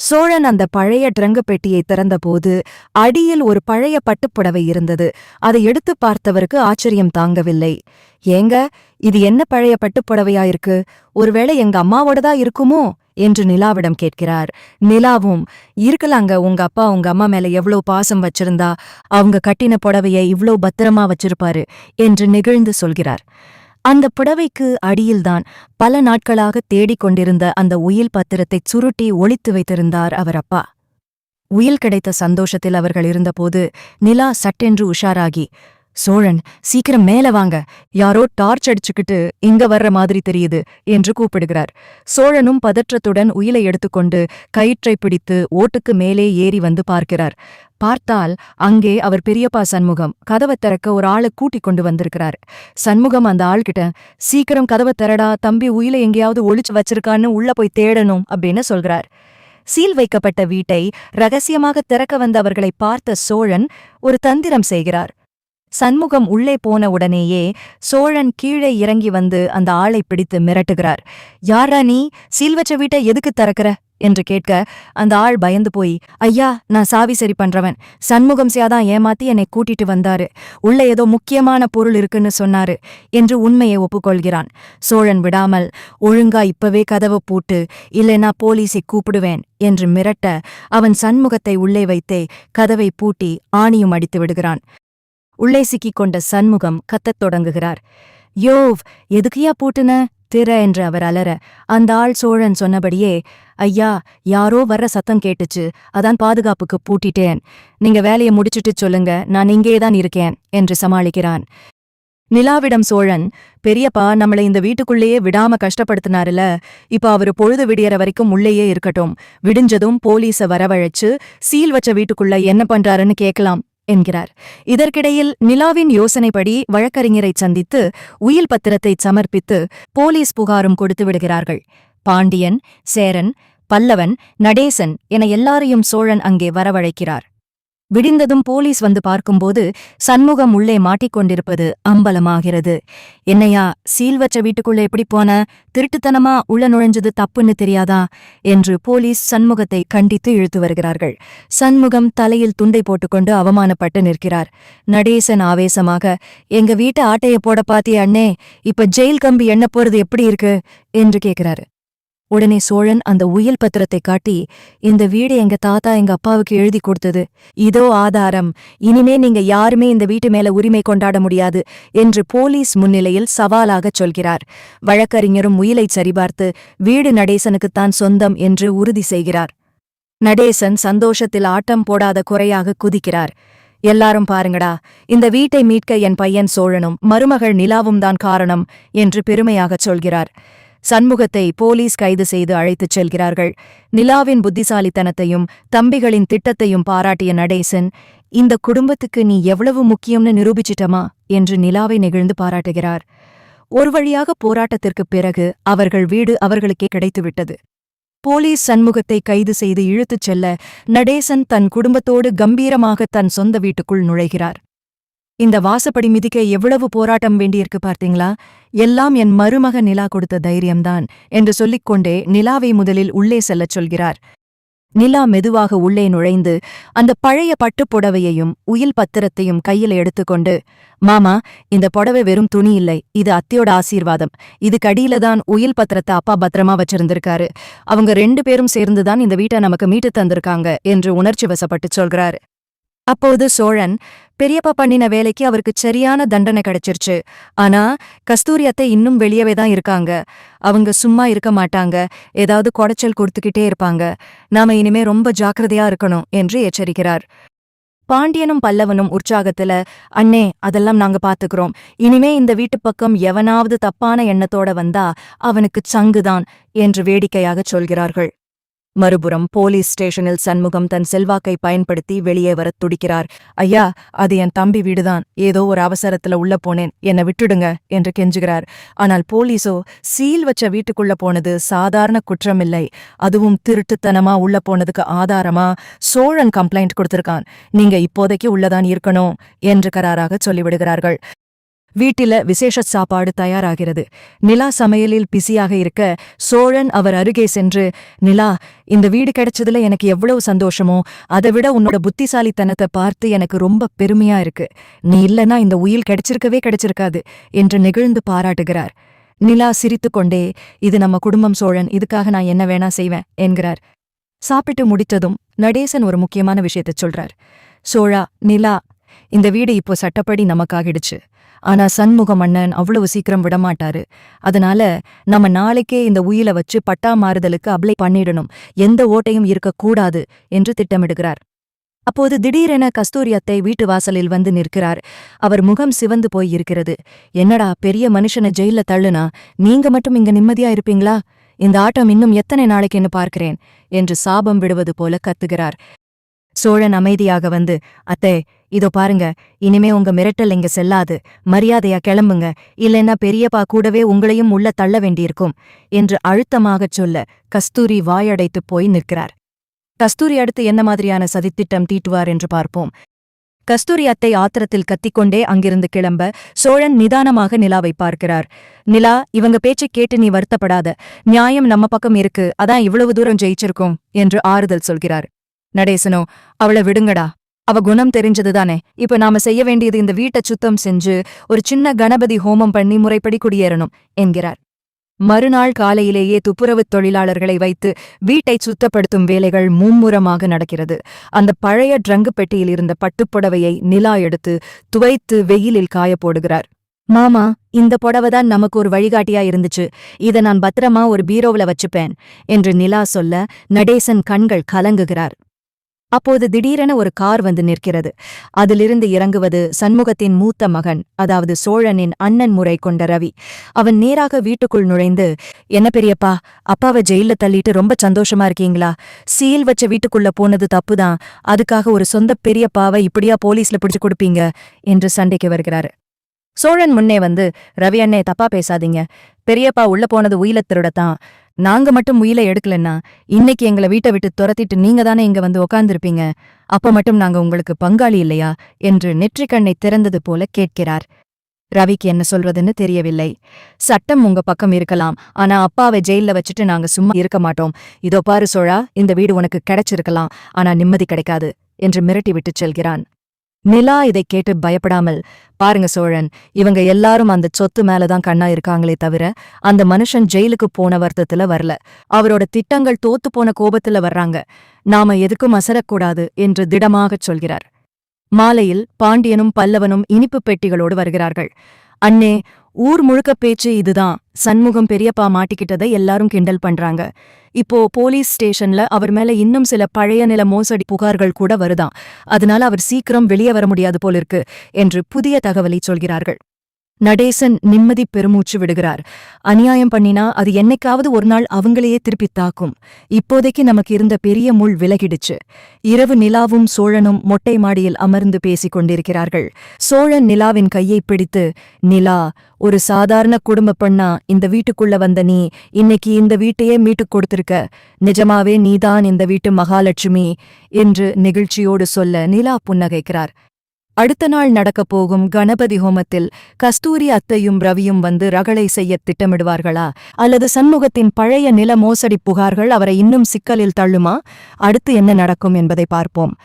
சோழன் அந்த பழைய ட்ரங்கு பெட்டியை திறந்தபோது அடியில் ஒரு பழைய பட்டுப்புடவை இருந்தது. அதை எடுத்து பார்த்தவருக்கு ஆச்சரியம் தாங்கவில்லை. ஏங்க இது என்ன பழைய பட்டுப்புடவையா இருக்கு? ஒருவேளை எங்க அம்மாவோடதா இருக்குமோ? என்று நிலாவிடம் கேட்கிறார். நிலாவும் இருக்கலாங்க. உங்க அப்பா உங்க அம்மா மேல எவ்ளோ பாசம் வச்சிருந்தா அவங்க கட்டின புடவையை இவ்ளோ பத்திரமா வச்சிருப்பாரு என்று நெகிழ்ந்து சொல்கிறார். அந்த புடவைக்கு அடியில்தான் பல நாட்களாக தேடிக் கொண்டிருந்த அந்த உயில் பத்திரத்தைச் சுருட்டி ஒளித்து வைத்திருந்தார் அவர் அப்பா. உயில் கிடைத்த சந்தோஷத்தில் அவர்கள் இருந்தபோது நிலா சட்டென்று உஷாராகி சோழன் சீக்கிரம் மேல வாங்க. யாரோ டார்ச் அடிச்சுக்கிட்டு இங்க வர்ற மாதிரி தெரியுது என்று கூப்பிடுகிறார். சோழனும் பதற்றத்துடன் உயிலை எடுத்துக்கொண்டு கயிற்றை பிடித்து ஓட்டுக்கு மேலே ஏறி வந்து பார்க்கிறார். பார்த்தால் அங்கே அவர் பெரியப்பா சண்முகம் கதவை திறக்க ஒரு ஆளை கூட்டிக் கொண்டு வந்திருக்கிறார். சண்முகம் அந்த ஆள்கிட்ட சீக்கிரம் கதவை திறடா தம்பி உயில எங்கேயாவது ஒளிச்சு வச்சிருக்கான்னு உள்ள போய் தேடணும் அப்படின்னு சொல்கிறார். சீல் வைக்கப்பட்ட வீட்டை ரகசியமாக திறக்க வந்தவர்களை பார்த்த சோழன் ஒரு தந்திரம் செய்கிறார். சண்முகம் உள்ளே போன உடனேயே சோழன் கீழே இறங்கி வந்து அந்த ஆளை பிடித்து மிரட்டுகிறார். யாரா நீ? சீல் வச்ச வீட்டை எதுக்கு திறக்கிற? என்று கேட்க அந்த ஆள் பயந்து போய் ஐயா நான் சாவி சரி பண்றவன். சண்முகம் சியாதான் ஏமாத்தி என்னை கூட்டிட்டு வந்தாரு. உள்ள ஏதோ முக்கியமான பொருள் இருக்குன்னு சொன்னாரு என்று உண்மையை ஒப்புக்கொள்கிறான். சோழன் விடாமல் ஒழுங்கா இப்பவே கதவை பூட்டு இல்லைனா போலீஸை கூப்பிடுவேன் என்று மிரட்ட அவன் சண்முகத்தை உள்ளே வைத்தே கதவை பூட்டி ஆணியும் அடித்து விடுகிறான். உள்ளே சிக்கிக் கொண்ட சண்முகம் கத்தத் தொடங்குகிறார். யோவ் எதுக்குயா பூட்டுன? திற என்று அவர் அலற அந்த ஆள் சோழன் சொன்னபடியே ஐயா யாரோ வர்ற சத்தம் கேட்டுச்சு அதான் பாதுகாப்புக்கு பூட்டிட்டேன். நீங்க வேலையை முடிச்சிட்டு சொல்லுங்க நான் இங்கேதான் இருக்கேன் என்று சமாளிக்கிறான். நிலாவிடம் சோழன் பெரியப்பா நம்மளை இந்த வீட்டுக்குள்ளேயே விடாம கஷ்டப்படுத்தினாருல இப்ப அவரு பொழுது விடியற வரைக்கும் உள்ளேயே இருக்கட்டும். விடிஞ்சதும் போலீஸ வரவழைச்சு சீல் வச்ச வீட்டுக்குள்ள என்ன பண்றாருன்னு கேட்கலாம். என்கிறார். இதற்கிடையில் நிலாவின் யோசனைப்படி வழக்கறிஞரைச் சந்தித்து உயில் பத்திரத்தை சமர்ப்பித்து போலீஸ் புகாரும் கொடுத்து விடுகிறார்கள். பாண்டியன் சேரன் பல்லவன் நடேசன் என எல்லாரையும் சோழன் அங்கே வரவழைக்கிறார். விடிந்ததும் போலீஸ் வந்து பார்க்கும்போது சண்முகம் உள்ளே மாட்டிக்கொண்டிருப்பது அம்பலமாகிறது. என்னையா சீல் வச்ச வீட்டுக்குள்ள எப்படி போன? திருட்டுத்தனமா உள்ள நுழைஞ்சது தப்புன்னு தெரியாதா? என்று போலீஸ் சண்முகத்தை கண்டித்து இழுத்து வருகிறார்கள். சண்முகம் தலையில் துண்டை போட்டுக்கொண்டு அவமானப்பட்டு நிற்கிறார். நடேசன் ஆவேசமாக எங்க வீட்டு ஆட்டைய போட பாத்திய அண்ணே? இப்ப ஜெயில் கம்பி எண்ண போறது எப்படி இருக்கு? என்று கேட்கிறாரு. உடனே சோழன் அந்த உயில் பத்திரத்தை காட்டி இந்த வீடு எங்க தாத்தா எங்க அப்பாவுக்கு எழுதி கொடுத்தது. இதோ ஆதாரம். இனிமே நீங்க யாருமே இந்த வீட்டு மேல உரிமை கொண்டாட முடியாது என்று போலீஸ் முன்னிலையில் சவாலாகச் சொல்கிறார். வழக்கறிஞரும் உயிலை சரிபார்த்து வீடு நடேசனுக்குத்தான் சொந்தம் என்று உறுதி செய்கிறார். நடேசன் சந்தோஷத்தில் ஆட்டம் போடாத குறையாக குதிக்கிறார். எல்லாரும் பாருங்கடா இந்த வீட்டை மீட்க என் பையன் சோழனும் மருமகள் நிலாவும் தான் காரணம் என்று பெருமையாகச் சொல்கிறார். சண்முகத்தை போலீஸ் கைது செய்து அழைத்துச் செல்கிறார்கள். நிலாவின் புத்திசாலித்தனத்தையும் தம்பிகளின் திட்டத்தையும் பாராட்டிய நடேசன் இந்த குடும்பத்துக்கு நீ எவ்வளவு முக்கியம்னு நிரூபிச்சிட்டமா? என்று நிலாவை நெகிழ்ந்து பாராட்டுகிறார். ஒரு வழியாக போராட்டத்திற்குப் பிறகு அவர்கள் வீடு அவர்களுக்கே கிடைத்துவிட்டது. போலீஸ் சண்முகத்தை கைது செய்து இழுத்துச் செல்ல நடேசன் தன் குடும்பத்தோடு கம்பீரமாக தன் சொந்த வீட்டுக்குள் நுழைகிறார். இந்த வாசப்படி மிதிக்க எவ்வளவு போராட்டம் வேண்டியிருக்கு பார்த்தீங்களா? எல்லாம் என் மருமக நிலா கொடுத்த தைரியம்தான் என்று சொல்லிக்கொண்டே நிலாவை முதலில் உள்ளே செல்லச் சொல்கிறார். நிலா மெதுவாக உள்ளே நுழைந்து அந்த பழைய பட்டுப் புடவையையும் உயில் பத்திரத்தையும் கையில் எடுத்துக்கொண்டு மாமா இந்த புடவை வெறும் துணி இல்லை இது அத்தையோட ஆசீர்வாதம். இது கடியில தான் உயில் பத்திரத்தை அப்பா பத்திரமா வச்சிருந்திருக்காரு. அவங்க ரெண்டு பேரும் சேர்ந்துதான் இந்த வீட்டை நமக்கு மீட்டு தந்திருக்காங்க என்று உணர்ச்சி வசப்பட்டு சொல்கிறார். அப்போது சோழன் பெரியப்பா பண்ணின வேலைக்கு அவருக்கு சரியான தண்டனை கிடைச்சிருச்சு. ஆனா கஸ்தூரி அத்தை இன்னும் வெளியவே தான் இருக்காங்க. அவங்க சும்மா இருக்க மாட்டாங்க. ஏதாவது குடைச்சல் கொடுத்துக்கிட்டே இருப்பாங்க. நாம இனிமே ரொம்ப ஜாக்கிரதையா இருக்கணும் என்று எச்சரிக்கிறார். பாண்டியனும் பல்லவனும் உற்சாகத்துல அண்ணே அதெல்லாம் நாங்க பாத்துக்கிறோம். இனிமே இந்த வீட்டு பக்கம் எவனாவது தப்பான எண்ணத்தோட வந்தா அவனுக்குச் சங்குதான் என்று வேடிக்கையாகச் சொல்கிறார்கள். மறுபுறம் போலீஸ் ஸ்டேஷனில் சண்முகம் தன் செல்வாக்கை பயன்படுத்தி வெளியே வரத் துடிக்கிறார். ஐயா அது என் தம்பி வீடுதான். ஏதோ ஒரு அவசரத்துல உள்ள போனேன். என்னை விட்டுடுங்க என்று கெஞ்சுகிறார். ஆனால் போலீஸோ சீல் வச்ச வீட்டுக்குள்ள போனது சாதாரண குற்றமில்லை. அதுவும் திருட்டுத்தனமா உள்ள போனதுக்கு ஆதாரமா? சோழன் கம்ப்ளைண்ட் கொடுத்திருக்கான். நீங்க இப்போதைக்கு உள்ளதான் இருக்கணும் என்று கராராக சொல்லிவிடுகிறார்கள். வீட்டில விசேஷ சாப்பாடு தயாராகிறது. நிலா சமையலில் பிஸியாக இருக்க சோழன் அவர் அருகே சென்று நிலா இந்த வீடு கிடைச்சதுல எனக்கு எவ்வளவு சந்தோஷமோ அதை விட உன்னோட புத்திசாலித்தனத்தை பார்த்து எனக்கு ரொம்ப பெருமையா இருக்கு. நீ இல்லனா இந்த உயில் கிடைச்சிருக்கவே கிடைச்சிருக்காது என்று நெகிழ்ந்து பாராட்டுகிறார். நிலா சிரித்துக்கொண்டே இது நம்ம குடும்பம் சோழன் இதுக்காக நான் என்ன வேணா செய்வேன் என்கிறார். சாப்பிட்டு முடித்ததும் நடேசன் ஒரு முக்கியமான விஷயத்தைச் சொல்றார். சோழா நிலா இந்த வீடு இப்போ சட்டப்படி நமக்காகிடுச்சு. ஆனா சண்முக மன்னன் அவ்வளவு சீக்கிரம் விடமாட்டாரு. அதனால நம்ம நாளைக்கே இந்த உயில வச்சு பட்டா மாறுதலுக்கு அப்ளை பண்ணிடணும். எந்த ஓட்டையும் இருக்கக்கூடாது என்று திட்டமிடுகிறார். அப்போது திடீரென கஸ்தூரி அத்தை வீட்டு வாசலில் வந்து நிற்கிறார். அவர் முகம் சிவந்து போய் இருக்கிறது. என்னடா பெரிய மனுஷனை ஜெயில தள்ளுனா? நீங்க மட்டும் இங்க நிம்மதியா இருப்பீங்களா? இந்த ஆட்டம் இன்னும் எத்தனை நாளைக்குன்னு பார்க்கிறேன் என்று சாபம் விடுவது போல கத்துகிறார். சோழன் அமைதியாக வந்து அத்தே இதோ பாருங்க இனிமே உங்க மிரட்டல் இங்க செல்லாது மரியாதையா கிளம்புங்க இல்லைன்னா பெரியப்பா கூடவே உங்களையும் உள்ள தள்ள வேண்டியிருக்கும் என்று அழுத்தமாகச் சொல்ல கஸ்தூரி வாயடைத்துப் போய் நிற்கிறார். கஸ்தூரி அடுத்து என்ன மாதிரியான சதித்திட்டம் தீட்டுவார் என்று பார்ப்போம். கஸ்தூரி அத்தை ஆத்திரத்தில் கத்திக்கொண்டே அங்கிருந்து கிளம்ப சோழன் நிதானமாக நிலாவை பார்க்கிறார். நிலா இவங்க பேச்சைக் கேட்டு நீ வருத்தப்படாத நியாயம் நம்ம பக்கம் இருக்கு அதான் இவ்வளவு தூரம் ஜெயிச்சிருக்கோம் என்று ஆறுதல் சொல்கிறார். நடேசனோ அவள விடுங்கடா. அவ குணம் தெரிஞ்சதுதானே. இப்ப நாம செய்ய வேண்டியது இந்த வீட்டை சுத்தம் செஞ்சு ஒரு சின்ன கணபதி ஹோமம் பண்ணி முறைப்படி குடியேறணும் என்கிறார். மறுநாள் காலையிலேயே துப்புரவுத் தொழிலாளர்களை வைத்து வீட்டை சுத்தப்படுத்தும் வேலைகள் மும்முரமாக நடக்கிறது. அந்த பழைய ட்ரங்கு பெட்டியில் இருந்த பட்டுப்புடவையை நிலா எடுத்து துவைத்து வெயிலில் காய போடுகிறார். மாமா இந்த புடவைதான் நமக்கு ஒரு வழிகாட்டியா இருந்துச்சு. இத நான் பத்திரமா ஒரு பீரோவுல வச்சுப்பேன் என்று நிலா சொல்ல நடேசன் கண்கள் கலங்குகிறார். அப்போது திடீரென ஒரு கார் வந்து நிற்கிறது. அதிலிருந்து இறங்குவது சண்முகத்தின் மூத்த மகன் அதாவது சோழனின் அண்ணன் முறை கொண்ட ரவி. அவன் நேராக வீட்டுக்குள் நுழைந்து என்ன பெரியப்பா அப்பாவை ஜெயில தள்ளிட்டு ரொம்ப சந்தோஷமா இருக்கீங்களா? சீல் வச்ச வீட்டுக்குள்ள போனது தப்புதான். அதுக்காக ஒரு சொந்த பெரியப்பாவை இப்படியா போலீஸ்ல பிடிச்சு கொடுப்பீங்க? என்று சண்டைக்கு வருகிறாரு. சோழன் முன்னே வந்து ரவி அண்ணே தப்பா பேசாதீங்க. பெரியப்பா உள்ள போனது உயில திருடத்தான். நாங்க மட்டும் உயில எடுக்கலன்னா இன்னைக்கு எங்களை வீட்டை விட்டு துரத்திட்டு நீங்க தானே இங்க வந்து உக்காந்துருப்பீங்க? அப்ப மட்டும் நாங்க உங்களுக்கு பங்காளி இல்லையா? என்று நெற்றிக்கண்ணை திறந்தது போல கேட்கிறார். ரவிக்கு என்ன சொல்றதுன்னு தெரியவில்லை. சட்டம் உங்க பக்கம் இருக்கலாம். ஆனா அப்பாவை ஜெயில்ல வச்சுட்டு நாங்க சும்மா இருக்க மாட்டோம். இதோ பாரு சோழா இந்த வீடு உனக்கு கிடைச்சிருக்கலாம். ஆனா நிம்மதி கிடைக்காது என்று மிரட்டி விட்டுச் செல்கிறான். நிலா இதை கேட்டு பயப்படாமல் பாருங்க சோழன் இவங்க எல்லாரும் அந்த சொத்து மேலதான் கண்ணா இருக்காங்களே தவிர அந்த மனுஷன் ஜெயிலுக்கு போன வருத்தத்துல வரல. அவரோட திட்டங்கள் தோத்து போன கோபத்துல வர்றாங்க. நாம எதுக்கும் அசரக்கூடாது என்று திடமாகச் சொல்கிறார். மாலையில் பாண்டியனும் பல்லவனும் இனிப்பு பெட்டிகளோடு வருகிறார்கள். அண்ணே ஊர் முழுக்க பேச்சு இதுதான். சண்முகம் பெரியப்பா மாட்டிக்கிட்டதை எல்லாரும் கிண்டல் பண்றாங்க. இப்போ போலீஸ் ஸ்டேஷன்ல அவர் மேல இன்னும் சில பழைய நில மோசடி புகார்கள் கூட வருதாம் அதனால அவர் சீக்கிரம் வெளியே வர முடியாது போலிருக்கு என்று புதிய தகவலை சொல்கிறார்கள். நடேசன் நிம்மதி பெருமூச்சு விடுகிறார். அநியாயம் பண்ணினா அது என்னைக்காவது ஒரு நாள் அவங்களையே திருப்பித் தாக்கும். இப்போதைக்கு நமக்கு இருந்த பெரிய முள் விலகிடுச்சு. இரவு நிலாவும் சோழனும் மொட்டை மாடியில் அமர்ந்து பேசிக் கொண்டிருக்கிறார்கள். சோழன் நிலாவின் கையை பிடித்து நிலா ஒரு சாதாரண குடும்ப பெண்ணா இந்த வீட்டுக்குள்ள வந்த நீ இன்னைக்கு இந்த வீட்டையே மீட்டுக் கொடுத்திருக்க. நிஜமாவே நீதான் இந்த வீட்டு மகாலட்சுமி என்று நெகிழ்ச்சியோடு சொல்ல நிலா புன்னகைக்கிறார். அடுத்த நாள் நடக்கப் போகும் கணபதி ஹோமத்தில் கஸ்தூரி அத்தையும் ரவியும் வந்து ரகளை செய்யத் திட்டமிடுவார்களா? அல்லது சண்முகத்தின் பழைய நில மோசடி புகார்கள் அவரை இன்னும் சிக்கலில் தள்ளுமா? அடுத்து என்ன நடக்கும் என்பதை பார்ப்போம்.